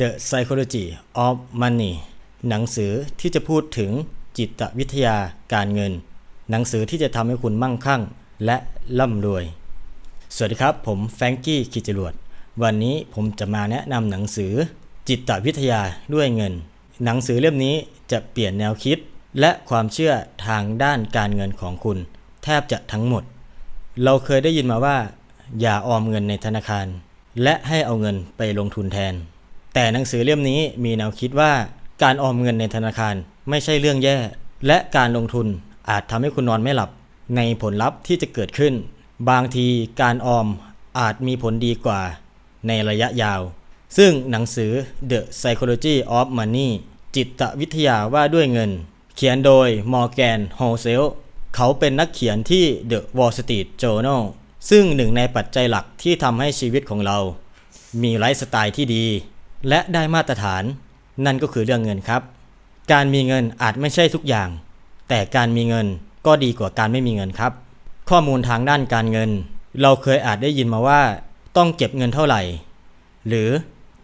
The Psychology of Money หนังสือที่จะพูดถึงจิตวิทยาการเงิน หนังสือที่จะทำให้คุณมั่งคั่ง และร่ำรวย สวัสดีครับ ผมแฟรงกี้กิจรวดวันนี้ผมจะมาแนะนำหนังสือ จิตวิทยาด้วยเงิน หนังสือเล่มนี้จะเปลี่ยนแนวคิด และความเชื่อทางด้านการเงินของคุณ แทบจะทั้งหมด เราเคยได้ยินมาว่า อย่าออมเงินในธนาคาร และให้เอาเงินไปลงทุนแทน แต่หนังสือเล่มนี้มีแนวคิดว่าการออมเงินในธนาคารไม่ใช่เรื่องแย่ และการลงทุนอาจทำให้คุณนอนไม่หลับ ในผลลัพธ์ที่จะเกิดขึ้น บางทีการออมอาจมีผลดีกว่าในระยะยาว ซึ่งหนังสือ The Psychology of Money จิตวิทยาว่าด้วยเงิน เขียนโดย Morgan Housel เขาเป็นนักเขียนที่ The Wall Street Journal ซึ่งหนึ่งในปัจจัยหลักที่ทำให้ชีวิตของเรา มีไลฟ์สไตล์ที่ดี และได้มาตรฐาน นั่นก็คือเรื่องเงินครับ การมีเงินอาจไม่ใช่ทุกอย่าง แต่การมีเงินก็ดีกว่าการไม่มีเงินครับ ข้อมูลทางด้านการเงิน เราเคยอาจได้ยินมาว่า ต้องเก็บเงินเท่าไหร่ หรือ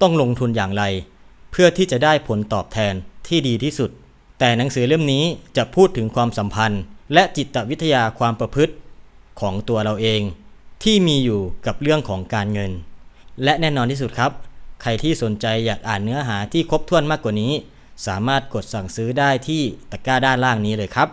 ต้องลงทุนอย่างไร เพื่อที่จะได้ผลตอบแทนที่ดีที่สุด แต่หนังสือเล่มนี้จะพูดถึงความสัมพันธ์ และจิตวิทยาความประพฤติ ของตัวเราเอง ที่มีอยู่กับเรื่องของการเงิน และแน่นอนที่สุดครับ ใครที่สนใจอยากอ่านเนื้อหาที่ครบถ้วนมากกว่านี้ สามารถกดสั่งซื้อได้ที่ตะกร้าด้านล่างนี้เลยครับ